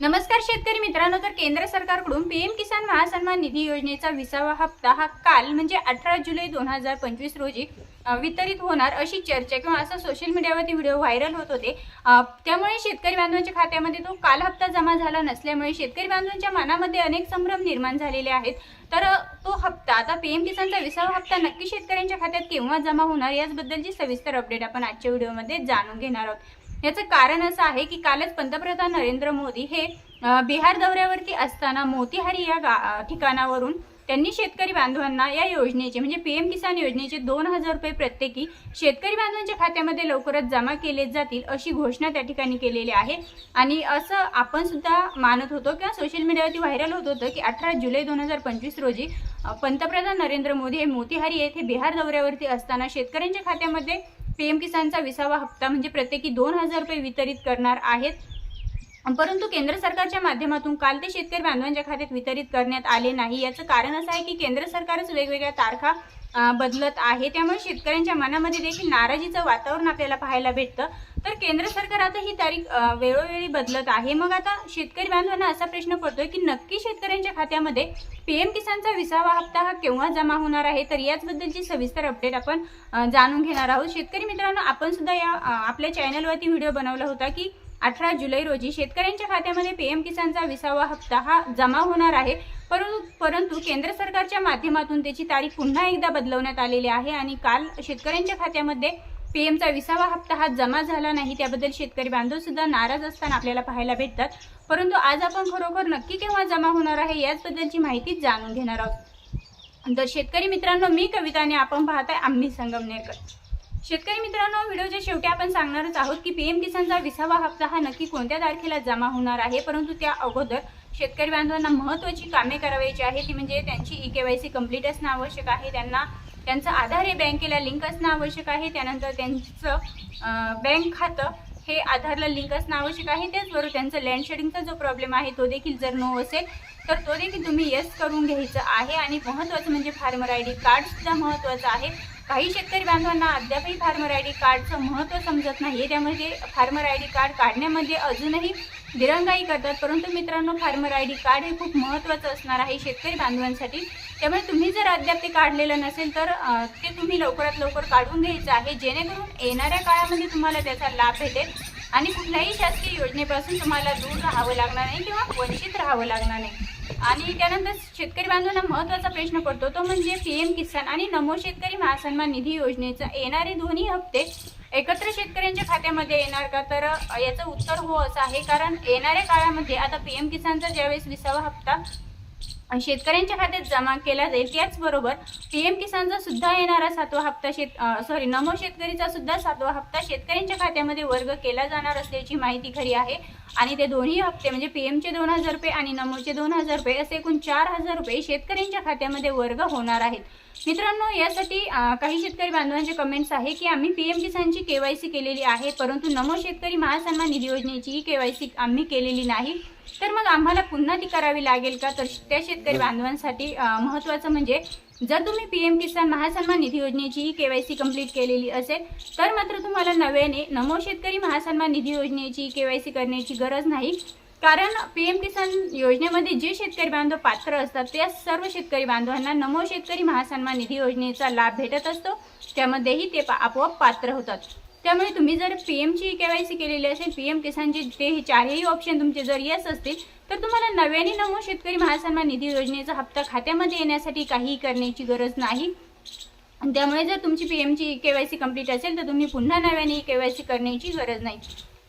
नमस्कार शेतकरी मित्रांनो तर केंद्र सरकारकडून पीएम किसान महासन्मान निधी योजनेचा विसावा हप्ता हा काल म्हणजे अठरा जुलै दोन हजार पंचवीस रोजी वितरित होणार अशी चर्चा किंवा असा सोशल मीडियावरती व्हिडिओ व्हायरल होत होते. त्यामुळे शेतकरी बांधवांच्या खात्यामध्ये तो काल हप्ता जमा झाला नसल्यामुळे शेतकरी बांधवांच्या मनामध्ये अनेक संभ्रम निर्माण झालेले आहेत. तर तो हप्ता आता पीएम किसानचा विसावा हप्ता नक्की शेतकऱ्यांच्या खात्यात केव्हा जमा होणार याचबद्दलची सविस्तर अपडेट आपण आजच्या व्हिडिओमध्ये जाणून घेणार आहोत. याचं कारण असं आहे की कालच पंतप्रधान नरेंद्र मोदी हे बिहार दौऱ्यावरती असताना मोतीहारी या गा ठिकाणावरून त्यांनी शेतकरी बांधवांना या योजनेचे म्हणजे पी एम किसान योजनेचे दोन हजार रुपये प्रत्येकी शेतकरी बांधवांच्या खात्यामध्ये लवकरच जमा केले जातील अशी घोषणा त्या ठिकाणी केलेली आहे. आणि असं आपण सुद्धा मानत होतो किंवा सोशल मीडियावरती व्हायरल होत होतं की अठरा जुलै दोन हजार पंचवीस रोजी पंतप्रधान नरेंद्र मोदी हे मोतीहारी येथे बिहार दौऱ्यावरती असताना शेतकऱ्यांच्या खात्यामध्ये पीएम किसानचा विसावा हप्ता म्हणजे प्रत्येकी दोन हजार रुपये वितरित करणार आहेत. परंतु केंद्र सरकारच्या माध्यमातून काल ते शेतकरी बांधवांच्या खात्यात वितरित करण्यात आले नाही. याचं कारण असं आहे की केंद्र सरकारच वेगवेगळ्या तारखा बदलत आहे. त्यामुळे शेतकऱ्यांच्या मनामध्ये देखील नाराजीचं वातावरण आपल्याला पाहायला भेटतं. तर केंद्र सरकार आता ही तारीख वेळोवेळी बदलत आहे. मग आता शेतकरी बांधवांना असा प्रश्न पडतोय की नक्की शेतकऱ्यांच्या खात्यामध्ये पीएम किसानचा विसावा हप्ता हा केव्हा जमा होणार आहे? तर याचबद्दलची सविस्तर अपडेट आपण जाणून घेणार आहोत. शेतकरी मित्रांनो आपण सुद्धा या आपल्या चॅनलवरती व्हिडिओ बनवला होता की अठरा जुलै रोजी शेतकऱ्यांच्या खात्यामध्ये पीएम किसानचा विसावा हप्ता हा जमा होणार आहे. परंतु परंतु केंद्र सरकारच्या माध्यमातून त्याची तारीख पुन्हा एकदा बदलवण्यात आलेली आहे आणि काल शेतकऱ्यांच्या खात्यामध्ये पीएमचा विसावा हप्ता हा जमा झाला नाही. त्याबद्दल शेतकरी बांधव सुद्धा नाराज असताना आपल्याला पाहायला भेटतात. परंतु आज आपण खरोखर नक्की केव्हा जमा होणार आहे याचबद्दलची माहिती जाणून घेणार आहोत. तर शेतकरी मित्रांनो मी कविताने आपण आपण पाहताय आम्ही संगमनेरकर. शेतकरी मित्रांनो व्हिडिओच्या शेवटी आपण सांगणारच आहोत की पीएम किसानचा विसावा हप्ता हा नक्की कोणत्या तारखेला जमा होणार आहे? परंतु त्या अगोदर शेतकरी बांधवांना महत्त्वाची कामे करावायची आहे ती म्हणजे त्यांची E K Y C complete असणं आवश्यक आहे. त्यांना त्यांचं आधार हे बँकेला लिंक असणं आवश्यक आहे. त्यानंतर त्यांचं बँक खातं हे आधारला लिंक असणं आवश्यक आहे. त्याचबरोबर त्यांचं लँड शेडिंगचा जो प्रॉब्लेम आहे तो देखील जर नो असेल तर तो देखील तुम्ही येस करून घ्यायचं आहे. आणि महत्त्वाचं म्हणजे फार्मर आय डी कार्डसुद्धा महत्त्वाचं आहे. काही शेतकरी बांधवांना अद्यापही फार्मर आय डी कार्डचं महत्त्व समजत नाही. त्यामुळे ते फार्मर आय डी कार्ड काढण्यामध्ये अजूनही दिरंगाई करतात. परंतु मित्रांनो फार्मर आय डी कार्ड हे खूप महत्त्वाचं असणार आहे शेतकरी बांधवांसाठी. त्यामुळे तुम्ही जर अद्याप ते काढलेलं नसेल तर ते तुम्ही लवकरात लवकर काढून घ्यायचं आहे. जेणेकरून येणाऱ्या काळामध्ये तुम्हाला त्याचा लाभ भेटेल आणि कुठल्याही शासकीय योजनेपासून तुम्हाला दूर राहावं लागणार नाही किंवा वंचित राहावं लागणार नाही. आणि त्यानंतर शेतकरी बांधवांना महत्त्वाचा प्रश्न पडतो. तो म्हणजे पीएम किसान आणि नमो शेतकरी महासन्मान निधी योजनेचा येणारे दोन्ही हप्ते एकत्र शेतकऱ्यांच्या खात्यामध्ये येणार का? तर याचं उत्तर हो असं आहे. कारण येणाऱ्या काळामध्ये आता पीएम किसानचा ज्यावेळेस विसावा हप्ता शेतकऱ्यांच्या खात्यात जमा केला जाईल. त्याचबरोबर पीएम किसानचा सुद्धा येणारा सातवा हप्ता शेत सॉरी नमो शेतकरीचा सुद्धा सातवा हप्ता शेतकऱ्यांच्या खात्यामध्ये वर्ग केला जाणार असल्याची माहिती खरी आहे. आणि ते दोन्ही हप्ते म्हणजे पीएमचे दोन हजार रुपये आणि नमोचे दोन हजार रुपये असे एकूण चार हजार रुपये शेतकऱ्यांच्या खात्यामध्ये वर्ग होणार आहेत. मित्रांनो यासाठी काही शेतकरी बांधवांचे कमेंट्स आहे की आम्ही पीएम किसानची केवायसी केलेली आहे परंतु नमो शेतकरी महासन्मान निधी योजनेची केवायसी आम्ही केलेली नाही. तर मग आम्हाला पुन्हा ती करावी लागेल का? तर त्या शेतकरी बांधवांसाठी महत्त्वाचं म्हणजे जर तुम्ही पीएम किसान महासन्मान निधी योजनेची ही केवायसी कंप्लीट केलेली असेल तर मात्र तुम्हाला नव्याने नमो शेतकरी महासन्मान निधी योजनेची केवायसी करण्याची गरज नाही. कारण पीएम किसान योजनेमध्ये जे शेतकरी बांधव पात्र असतात त्या सर्व शेतकरी बांधवांना नमो शेतकरी महासन्मान निधी योजनेचा लाभ भेटत असतो. त्यामध्येही ते पा- आपोआप पात्र होतात. त्यामुळे तुम्ही जर पी एमची के वाय सी केलेली असेल पी एम किसानचे ते हे चारही ऑप्शन तुमचे जर येस असतील तर तुम्हाला नव्याने नमो शेतकरी महासन्मान निधी योजनेचा हप्ता खात्यामध्ये येण्यासाठी काहीही करण्याची गरज नाही. आणि त्यामुळे जर तुमची पी एमची के वाय सी कंप्लीट असेल तर तुम्ही पुन्हा नव्याने के वाय सी करण्याची गरज नाही.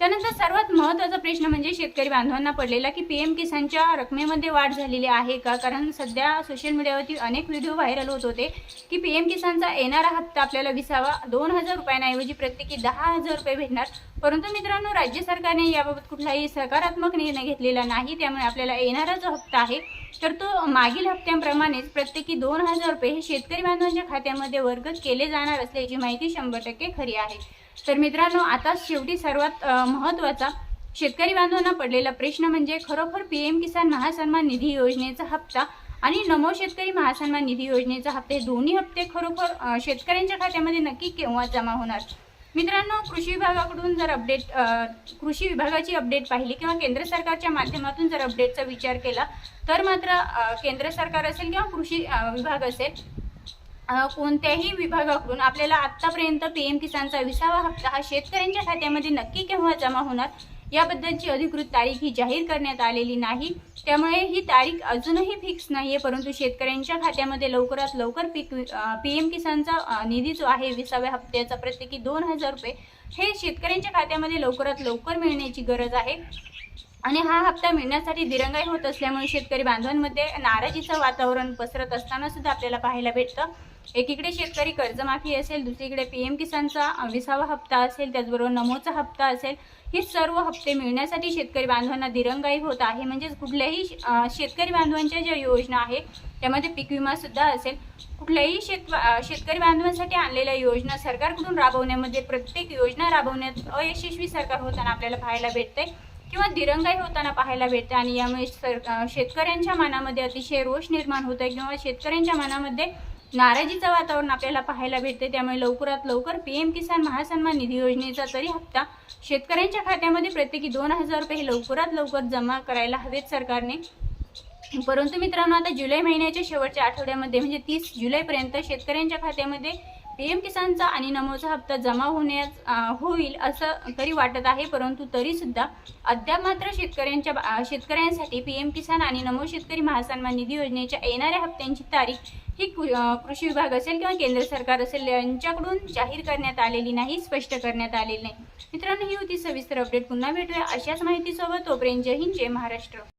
त्यानंतर सर्वात महत्त्वाचा प्रश्न म्हणजे शेतकरी बांधवांना पडलेला की पी एम किसानच्या रकमेमध्ये वाढ झालेली आहे का? कारण सध्या सोशल मीडियावरती अनेक व्हिडिओ व्हायरल होत होते की पी एम किसानचा येणारा हप्ता आपल्याला विसावा दोन हजार रुपयांऐवजी प्रत्येकी दहा हजार रुपये भेटणार. परंतु मित्रांनो राज्य सरकारने याबाबत कुठलाही सकारात्मक निर्णय घेतलेला नाही त्यामुळे आपल्याला येणारा जो हप्ता आहे तर तो मागील हप्त्यांप्रमाणेच प्रत्येकी दोन हजार रुपये हे शेतकरी बांधवांच्या खात्यामध्ये वर्ग केले जाणार असल्याची माहिती शंभर टक्के खरी आहे. तर मित्रांनो आता शेवटी सर्वात महत्त्वाचा शेतकरी बांधवांना पडलेला प्रश्न म्हणजे खरोखर पी एम किसान महासन्मान निधी योजनेचा हप्ता आणि नमो शेतकरी महासन्मान निधी योजनेचा हप्ते दोन्ही हप्ते खरोखर शेतकऱ्यांच्या खात्यामध्ये नक्की केव्हा जमा होणार? मित्रांनो कृषी विभागाकडून जर अपडेट कृषी विभागाची अपडेट पाहिली किंवा केंद्र सरकारच्या माध्यमातून जर अपडेटचा विचार केला तर मात्र केंद्र सरकार असेल किंवा कृषी विभाग असेल कोणत्याही विभागाकडून आपल्याला आत्तापर्यंत पी एम किसानचा विसावा हप्ता हा शेतकऱ्यांच्या खात्यामध्ये नक्की केव्हा जमा होणार याबद्दलची अधिकृत तारीख ही जाहीर करण्यात आलेली नाही. त्यामुळे ही तारीख अजूनही फिक्स नाही आहे परंतु शेतकऱ्यांच्या खात्यामध्ये लवकरात लवकर पीक पी एम किसानचा निधी जो आहे विसाव्या हप्त्याचा प्रत्येकी दोन हजार रुपये हे शेतकऱ्यांच्या खात्यामध्ये लवकरात लवकर मिळण्याची गरज आहे. आणि हा हप्ता मिळण्यासाठी दिरंगाई होत असल्यामुळे शेतकरी बांधवांमध्ये नाराजीचं वातावरण पसरत असताना सुद्धा आपल्याला पाहायला भेटतं. एकीकडे शेतकरी कर्जमाफी असेल दुसरीकडे पी एम किसानचा विसावा हप्ता असेल त्याचबरोबर नमोचा हप्ता असेल हे सर्व हप्ते मिळण्यासाठी शेतकरी बांधवांना दिरंगाई होत आहे. म्हणजेच कुठल्याही शेतकरी बांधवांच्या ज्या योजना आहे त्यामध्ये पीक विमासुद्धा असेल. कुठल्याही शेत शेतकरी बांधवांसाठी आणलेल्या योजना सरकारकडून राबवण्यामध्ये प्रत्येक योजना राबवण्यात अयशस्वी सरकार होताना आपल्याला पाहायला भेटते किंवा दिरंगाई होताना पाहायला भेटते आणि यामुळे सर शेतकऱ्यांच्या मनामध्ये अतिशय रोष निर्माण होत आहे किंवा शेतकऱ्यांच्या मनामध्ये नाराजीचं वातावरण आपल्याला पाहायला भेटते. त्यामुळे लवकरात लवकर पी एम किसान महासन्मान निधी योजनेचा तरी हप्ता शेतकऱ्यांच्या खात्यामध्ये प्रत्येकी दोन हजार रुपये हे लवकरात लवकर जमा करायला हवेत सरकारने. परंतु मित्रांनो आता जुलै महिन्याच्या शेवटच्या आठवड्यामध्ये म्हणजे तीस जुलैपर्यंत शेतकऱ्यांच्या खात्यामध्ये पी एम किसानचा आणि नमोचा हप्ता जमा होण्यास होईल असं तरी वाटत आहे परंतु तरी सुद्धा अद्याप मात्र शेतकऱ्यांच्या शेतकऱ्यांसाठी पी एम किसान आणि नमो शेतकरी महासन्मान निधी योजनेच्या येणाऱ्या हप्त्यांची तारीख ही कृषी विभाग असेल किंवा केंद्र सरकार असेल यांच्याकडून जाहीर करण्यात आलेली नाही स्पष्ट करण्यात आलेली नाही. मित्रांनो ही होती सविस्तर अपडेट. पुन्हा भेटूया अशाच माहितीसोबत. तोपर्यंत जय हिंद जय महाराष्ट्र.